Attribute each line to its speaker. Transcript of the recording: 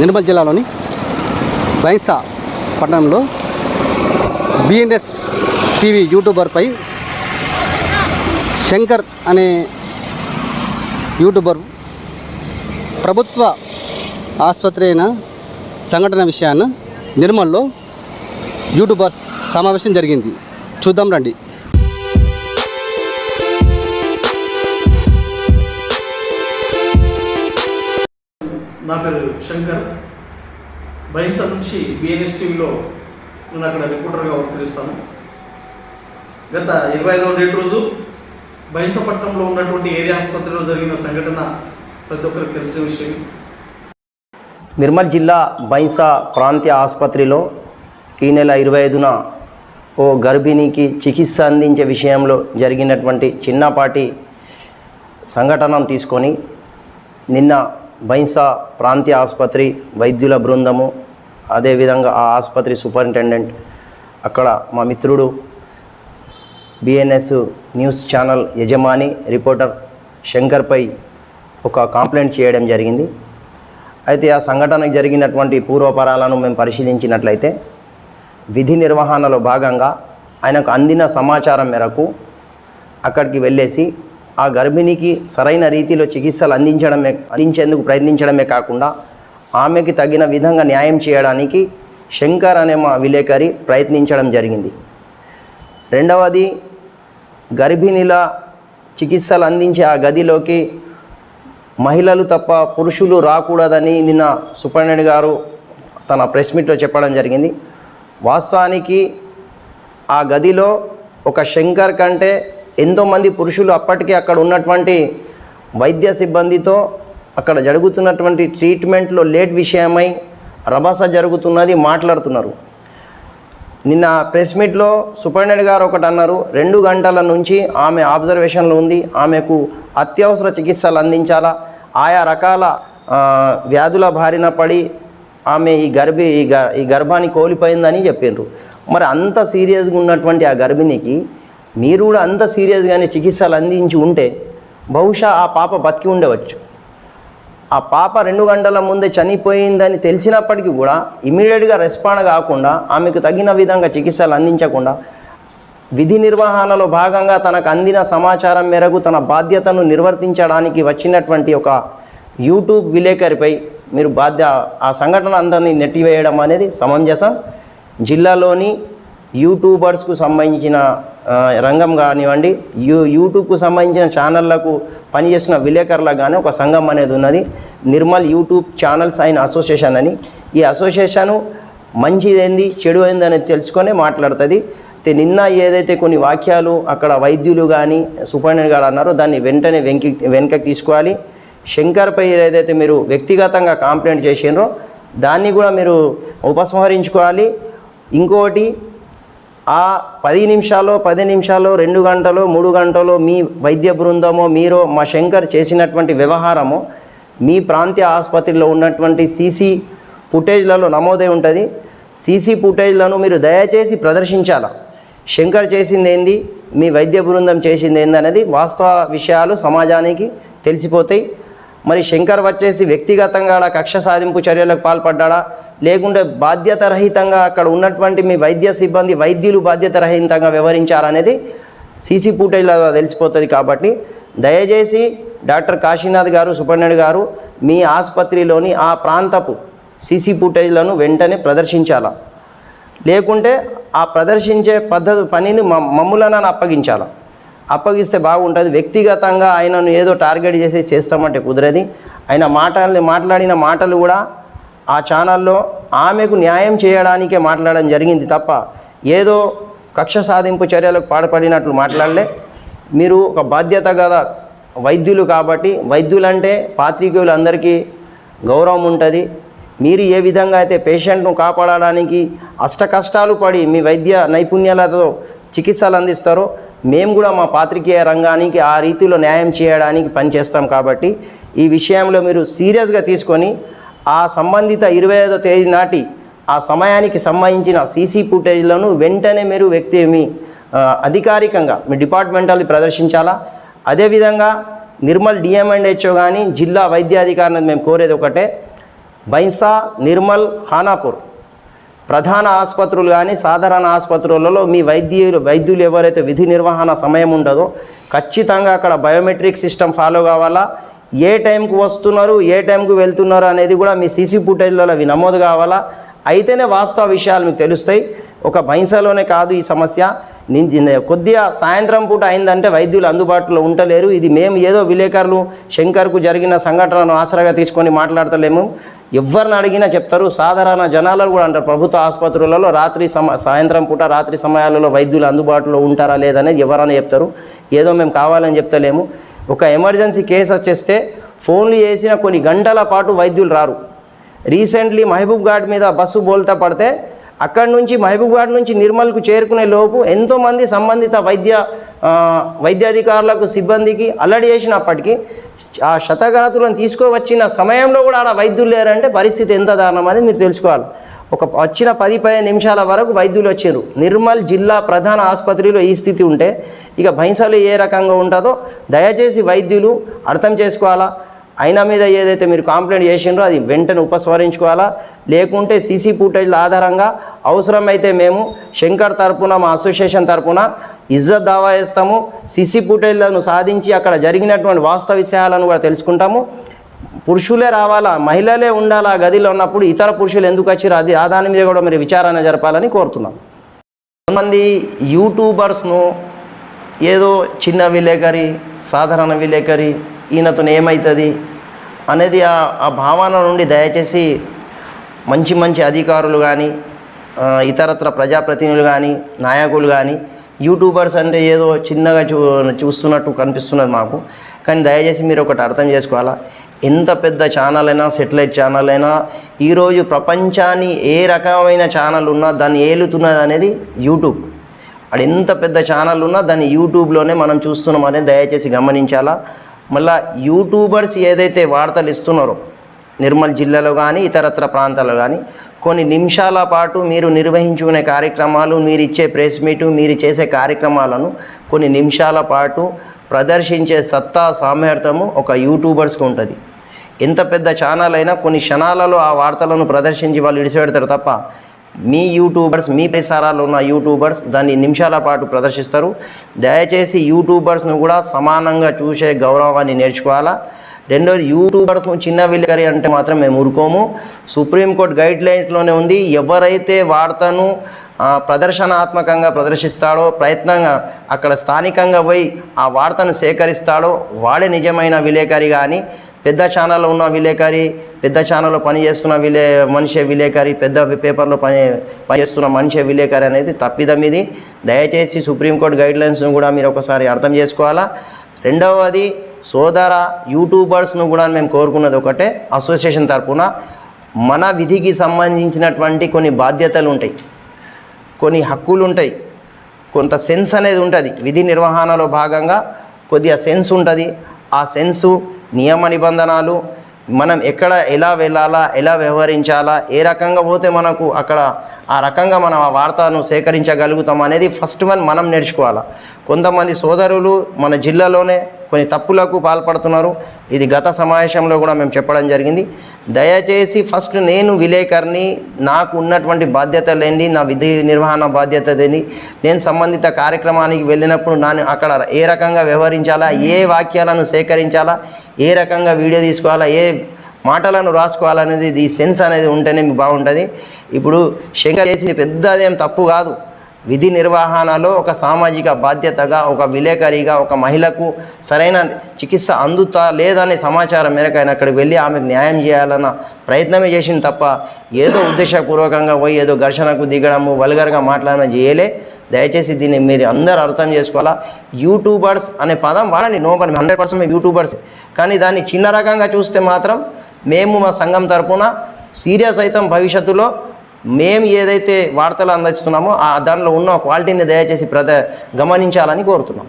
Speaker 1: నిర్మల్ జిల్లాలోని బైన్సా పట్టణంలో BNS TV యూట్యూబర్పై Shankar అనే యూట్యూబర్ ప్రభుత్వ ఆసుపత్రి అయిన సంఘటన విషయాన్ని నిర్మల్లో యూట్యూబర్స్ సమావేశం జరిగింది. చూద్దాం రండి.
Speaker 2: నా పేరు శంకర్. బైన్స నుంచి బిఎన్ఎస్ టీవీలో నేను అక్కడ రిపోర్టర్గా వర్క్ చేస్తాను. గత ఇరవై ఐదవ డేట్ రోజు బైన్సపట్నంలో ఉన్నటువంటి ఏరియా ఆసుపత్రిలో జరిగిన సంఘటన ప్రతి ఒక్కరికి తెలిసిన విషయం.
Speaker 3: నిర్మల్ జిల్లా బైన్స ప్రాంతీయ ఆసుపత్రిలో ఈ నెల ఇరవై ఐదున ఓ గర్భిణికి చికిత్స అందించే విషయంలో జరిగినటువంటి చిన్నపాటి సంఘటనను తీసుకొని నిన్న బైన్సా ప్రాంతీయ ఆసుపత్రి వైద్యుల బృందము. అదేవిధంగా ఆ ఆసుపత్రి సూపరింటెండెంట్ అక్కడ మా మిత్రుడు బిఎన్ఎస్ న్యూస్ ఛానల్ యజమాని రిపోర్టర్ శంకర్పై ఒక కంప్లైంట్ చేయడం జరిగింది. అయితే ఆ సంఘటనకు జరిగినటువంటి పూర్వపరాలను మేము పరిశీలించినట్లయితే విధి నిర్వహణలో భాగంగా ఆయనకు అందిన సమాచారం మేరకు అక్కడికి వెళ్ళేసి ఆ గర్భిణికి సరైన రీతిలో చికిత్సలు అందించడమే అందించేందుకు ప్రయత్నించడమే కాకుండా ఆమెకి తగిన విధంగా న్యాయం చేయడానికి శంకర్ అనే మా విలేకరి ప్రయత్నించడం జరిగింది. రెండవది గర్భిణిల చికిత్సలు అందించే ఆ గదిలోకి మహిళలు తప్ప పురుషులు రాకూడదని నిన్న సుప్రనెంట్ గారు తన ప్రెస్ మీట్లో చెప్పడం జరిగింది. వాస్తవానికి ఆ గదిలో ఒక శంకర్ కంటే ఎంతోమంది పురుషులు అప్పటికే అక్కడ ఉన్నటువంటి వైద్య సిబ్బందితో అక్కడ జరుగుతున్నటువంటి ట్రీట్మెంట్లో లేట్ విషయమై రభస జరుగుతున్నది మాట్లాడుతున్నారు. నిన్న ప్రెస్ మీట్లో సూపరింటెండెంట్ గారు ఒకటి అన్నారు రెండు గంటల నుంచి ఆమె ఆబ్జర్వేషన్లో ఉంది ఆమెకు అత్యవసర చికిత్సలు అందించాలా ఆయా రకాల వ్యాధుల బారిన పడి ఆమె ఈ గర్భి ఈ గర్భాన్ని కోల్పోయిందని చెప్పిండ్రు మరి అంత సీరియస్గా ఉన్నటువంటి ఆ గర్భిణికి మీరు కూడా అంత సీరియస్గానే చికిత్సలు అందించి ఉంటే బహుశా ఆ పాప బతికి ఉండవచ్చు. ఆ పాప రెండు గంటల ముందే చనిపోయిందని తెలిసినప్పటికీ కూడా ఇమీడియట్గా రెస్పాండ్ కాకుండా ఆమెకు తగిన విధంగా చికిత్సలు అందించకుండా విధి నిర్వహణలో భాగంగా తనకు అందిన సమాచారం మేరకు తన బాధ్యతను నిర్వర్తించడానికి వచ్చినటువంటి ఒక యూట్యూబ్ విలేకరిపై మీరు బాధ్య ఆ సంఘటన అందరినీ నెట్టివేయడం అనేది సమంజసం. జిల్లాలోని యూట్యూబర్స్కు సంబంధించిన రంగం కానివ్వండి యూ యూట్యూబ్కు సంబంధించిన ఛానళ్ళకు పనిచేస్తున్న విలేకరులకు కానీ ఒక సంఘం అనేది ఉన్నది. నిర్మల్ యూట్యూబ్ ఛానల్స్ అయిన అసోసియేషన్ అని. ఈ అసోసియేషను మంచిదేంది చెడు ఏంది అనేది తెలుసుకొని మాట్లాడుతుంది. అయితే నిన్న ఏదైతే కొన్ని వాక్యాలు అక్కడ వైద్యులు కానీ సూపరింటెండెంట్ గారు అన్నారో దాన్ని వెంటనే వెంకి వెనకకి తీసుకోవాలి. శంకర్పై ఏదైతే మీరు వ్యక్తిగతంగా కంప్లైంట్ చేసిండ్రో దాన్ని కూడా మీరు ఉపసంహరించుకోవాలి. ఇంకోటి ఆ పది నిమిషాలు పది నిమిషాలు రెండు గంటలు మూడు గంటలు మీ వైద్య బృందమో మీరు మా శంకర్ చేసినటువంటి వ్యవహారము మీ ప్రాంతీయ ఆసుపత్రిలో ఉన్నటువంటి సీసీ ఫుటేజ్లలో నమోదై ఉంటుంది. సీసీ ఫుటేజ్లను మీరు దయచేసి ప్రదర్శించాల? శంకర్ చేసింది ఏంది? మీ వైద్య బృందం చేసింది ఏంది అనేది వాస్తవ విషయాలు సమాజానికి తెలిసిపోతాయి. మరి శంకర్ వచ్చేసి వ్యక్తిగతంగా ఆడ కక్ష సాధింపు చర్యలకు పాల్పడ్డా లేకుంటే బాధ్యతరహితంగా అక్కడ ఉన్నటువంటి మీ వైద్య సిబ్బంది వైద్యులు బాధ్యత రహితంగా వ్యవహరించారనేది సీసీ ఫుటేజ్లో తెలిసిపోతుంది కాబట్టి దయచేసి డాక్టర్ కాశీనాథ్ గారు సుపర్ణుడు గారు మీ ఆసుపత్రిలోని ఆ ప్రాంతపు సీసీ ఫుటేజ్లను వెంటనే ప్రదర్శించాలా? లేకుంటే ఆ ప్రదర్శించే పద్ధతి పనిని మ మమ్ములను అప్పగించాలా? అప్పగిస్తే బాగుంటుంది. వ్యక్తిగతంగా ఆయనను ఏదో టార్గెట్ చేసి చేస్తామంటే కుదరది. ఆయన మాటల్ని మాట్లాడిన మాటలు కూడా ఆ ఛానల్లో ఆమెకు న్యాయం చేయడానికే మాట్లాడడం జరిగింది తప్ప ఏదో కక్ష సాధింపు చర్యలకు పాల్పడినట్లు మాట్లాడలే. మీరు ఒక బాధ్యత గల వైద్యులు కాబట్టి వైద్యులంటే పాత్రికేయులందరికీ గౌరవం ఉంటుంది. మీరు ఏ విధంగా అయితే పేషెంట్ను కాపాడడానికి అష్ట కష్టాలు పడి మీ వైద్య నైపుణ్యాలతో చికిత్సలు అందిస్తారో మేము కూడా మా పాత్రికేయ రంగానికి ఆ రీతిలో న్యాయం చేయడానికి పనిచేస్తాం కాబట్టి ఈ విషయంలో మీరు సీరియస్గా తీసుకొని ఆ సంబంధిత ఇరవై ఐదో తేదీ నాటి ఆ సమయానికి సంబంధించిన సీసీ ఫుటేజ్లను వెంటనే మీరు వ్యక్తి మీ అధికారికంగా మీ డిపార్ట్మెంటల్ ప్రదర్శించాలా? అదేవిధంగా నిర్మల్ డిఎం అండ్ హెచ్ఓ కానీ జిల్లా వైద్యాధికారిని మేము కోరేది ఒకటే బైన్సా నిర్మల్ ఖానాపూర్. ప్రధాన ఆసుపత్రులు కానీ సాధారణ ఆసుపత్రులలో మీ వైద్యులు వైద్యులు ఎవరైతే విధి నిర్వహణ సమయం ఉండదో ఖచ్చితంగా అక్కడ బయోమెట్రిక్ సిస్టమ్ ఫాలో కావాలా? ఏ టైంకు వస్తున్నారు ఏ టైంకు వెళ్తున్నారు అనేది కూడా మీ సీసీ ఫుటేజ్లలో అవి నమోదు కావాలా? అయితేనే వాస్తవ విషయాలు మీకు తెలుస్తాయి. ఒక బైన్సాలోనే కాదు ఈ సమస్య. కొద్దిగా సాయంత్రం పూట అయిందంటే వైద్యులు అందుబాటులో ఉండలేరు. ఇది మేము ఏదో విలేకరులు శంకర్కు జరిగిన సంఘటనను ఆసరాగా తీసుకొని మాట్లాడతలేము. ఎవరిని అడిగినా చెప్తారు. సాధారణ జనాలు కూడా అంటారు. ప్రభుత్వ ఆసుపత్రులలో రాత్రి సమ సాయంత్రం పూట రాత్రి సమయాలలో వైద్యులు అందుబాటులో ఉంటారా లేదనేది ఎవరైనా చెప్తారు. ఏదో మేము కావాలని చెప్తలేము. ఒక ఎమర్జెన్సీ కేసు వచ్చేస్తే ఫోన్లు చేసిన కొన్ని గంటల పాటు వైద్యులు రారు. రీసెంట్లీ మహబూబ్ ఘాట్ మీద బస్సు బోల్తా పడితే అక్కడి నుంచి మహబూబ్ నుంచి నిర్మల్కు చేరుకునే లోపు ఎంతోమంది సంబంధిత వైద్య వైద్యాధికారులకు సిబ్బందికి అల్లడి చేసినప్పటికీ ఆ శతఘాతులను తీసుకువచ్చిన సమయంలో కూడా ఆడ వైద్యులు లేరంటే పరిస్థితి ఎంత దారుణం అనేది మీరు తెలుసుకోవాలి. ఒక వచ్చిన పది పదిహేను నిమిషాల వరకు వైద్యులు వచ్చారు. నిర్మల్ జిల్లా ప్రధాన ఆసుపత్రిలో ఈ స్థితి ఉంటే ఇక భైంసలు ఏ రకంగా ఉంటుందో దయచేసి వైద్యులు అర్థం చేసుకోవాలా? ఆయన మీద ఏదైతే మీరు కంప్లైంట్ చేసిండ్రో అది వెంటనే ఉపసంహరించుకోవాలా లేకుంటే సీసీ ఫుటేజ్ల ఆధారంగా అవసరమైతే మేము శంకర్ తరపున మా అసోసియేషన్ తరపున ఇజ్జత్ దావా వేస్తాము సీసీ ఫుటేజ్లను సాధించి అక్కడ జరిగినటువంటి వాస్తవ విషయాలను కూడా తెలుసుకుంటాము. పురుషులే రావాలా? మహిళలే ఉండాలా? గదిలో ఉన్నప్పుడు ఇతర పురుషులు ఎందుకు వచ్చారు అది ఆ దాని మీద కూడా మీరు విచారణ జరపాలని కోరుతున్నాం. కొంతమంది యూట్యూబర్స్ను ఏదో చిన్న విలేకరి సాధారణ విలేకరి ఈయనతో ఏమవుతుంది అనేది ఆ భావన నుండి దయచేసి మంచి మంచి అధికారులు కానీ ఇతరత్ర ప్రజాప్రతినిధులు కానీ నాయకులు కానీ యూట్యూబర్స్ అంటే ఏదో చిన్నగా చూ చూస్తున్నట్టు కనిపిస్తున్నది మాకు. కానీ దయచేసి మీరు ఒకటి అర్థం చేసుకోవాలా? ఎంత పెద్ద ఛానల్ అయినా సెటిలైట్ ఛానల్ అయినా ఈరోజు ప్రపంచాన్ని ఏ రకమైన ఛానల్ ఉన్నా దాన్ని ఏలుతున్నది అనేది యూట్యూబ్. అది ఎంత పెద్ద ఛానల్ ఉన్నా దాన్ని యూట్యూబ్లోనే మనం చూస్తున్నాం అనేది దయచేసి గమనించాలా? మళ్ళీ యూట్యూబర్స్ ఏదైతే వార్తలు ఇస్తున్నారో నిర్మల్ జిల్లాలో కానీ ఇతరత్ర ప్రాంతాల్లో కానీ కొన్ని నిమిషాల పాటు మీరు నిర్వహించుకునే కార్యక్రమాలు మీరు ఇచ్చే ప్రెస్ మీటు మీరు చేసే కార్యక్రమాలను కొన్ని నిమిషాల పాటు ప్రదర్శించే సత్తా సామర్థ్యము ఒక యూట్యూబర్స్కి ఉంటుంది. ఎంత పెద్ద ఛానల్ అయినా కొన్ని క్షణాలలో ఆ వార్తలను ప్రదర్శించి వాళ్ళు ఇడిసిపెడతారు తప్ప మీ యూట్యూబర్స్ మీ ప్రసారాలు ఉన్న యూట్యూబర్స్ దాన్ని నిమిషాల పాటు ప్రదర్శిస్తారు. దయచేసి యూట్యూబర్స్ను కూడా సమానంగా చూసే గౌరవాన్ని నేర్చుకోవాలా? రెండోది యూట్యూబర్స్ చిన్న విలేకరి అంటే మాత్రం మేము ఊరుకోము. సుప్రీంకోర్టు గైడ్ లైన్స్లోనే ఉంది. ఎవరైతే వార్తను ప్రదర్శనాత్మకంగా ప్రదర్శిస్తాడో ప్రయత్నంగా అక్కడ స్థానికంగా పోయి ఆ వార్తను సేకరిస్తాడో వాడే నిజమైన విలేకరి కానీ పెద్ద ఛానల్లో ఉన్న విలేకరి పెద్ద ఛానల్లో పనిచేస్తున్న విలే మనిషి విలేకరి పెద్ద పేపర్లో పని పనిచేస్తున్న మనిషి విలేకరి అనేది తప్పిదం ఇది. దయచేసి సుప్రీంకోర్టు గైడ్లైన్స్ను కూడా మీరు ఒకసారి అర్థం చేసుకోవాలా? రెండవది సోదర యూట్యూబర్స్ను కూడా మేము కోరుకున్నది ఒకటే అసోసియేషన్ తరపున. మన విధికి సంబంధించినటువంటి కొన్ని బాధ్యతలు ఉంటాయి కొన్ని హక్కులు ఉంటాయి. కొంత సెన్స్ అనేది ఉంటుంది విధి నిర్వహణలో భాగంగా కొద్దిగా సెన్స్ ఉంటుంది. ఆ సెన్సు నియమ నిబంధనలు మనం ఎక్కడ ఎలా వెళ్ళాలా ఎలా వ్యవహరించాలా ఏ రకంగా పోతే మనకు అక్కడ ఆ రకంగా మనం ఆ వార్తను సేకరించగలుగుతాం అనేది ఫస్ట్ వన్ మనం నేర్చుకోవాలా. కొంతమంది సోదరులు మన జిల్లాలోనే కొన్ని తప్పులకు పాల్పడుతున్నారు. ఇది గత సమావేశంలో కూడా మేము చెప్పడం జరిగింది. దయచేసి ఫస్ట్ నేను విలేకరిని నాకు ఉన్నటువంటి బాధ్యతలేండి నా విధి నిర్వహణ బాధ్యత నేను సంబంధిత కార్యక్రమానికి వెళ్ళినప్పుడు నాను అక్కడ ఏ రకంగా వ్యవహరించాలా ఏ వాక్యాలను సేకరించాలా ఏ రకంగా వీడియో తీసుకోవాలా ఏ మాటలను రాసుకోవాలనేది ఈ సెన్స్ అనేది ఉంటేనే బాగుంటుంది. ఇప్పుడు శంకర్ చేసి పెద్ద అదేం తప్పు కాదు. విధి నిర్వహణలో ఒక సామాజిక బాధ్యతగా ఒక విలేకరిగా ఒక మహిళకు సరైన చికిత్స అందుతా లేదనే సమాచారం మేరకు ఆయన అక్కడికి వెళ్ళి ఆమెకు న్యాయం చేయాలన్న ప్రయత్నమే చేసింది తప్ప ఏదో ఉద్దేశపూర్వకంగా పోయి ఏదో ఘర్షణకు దిగడము వల్గర్గా మాట్లాడడం చేయలే. దయచేసి దీన్ని మీరు అందరూ అర్థం చేసుకోవాలా? యూట్యూబర్స్ అనే పదం వాడండి నోబల్ హండ్రెడ్ పర్సెంట్ యూట్యూబర్స్. కానీ దాన్ని చిన్న రకంగా చూస్తే మాత్రం మేము మా సంఘం తరపున సీరియస్ అయితే భవిష్యత్తులో. మేము ఏదైతే వార్తలు అందిస్తున్నామో ఆ దానిలో ఉన్న క్వాలిటీని దయచేసి ప్రద గమనించాలని కోరుతున్నాం.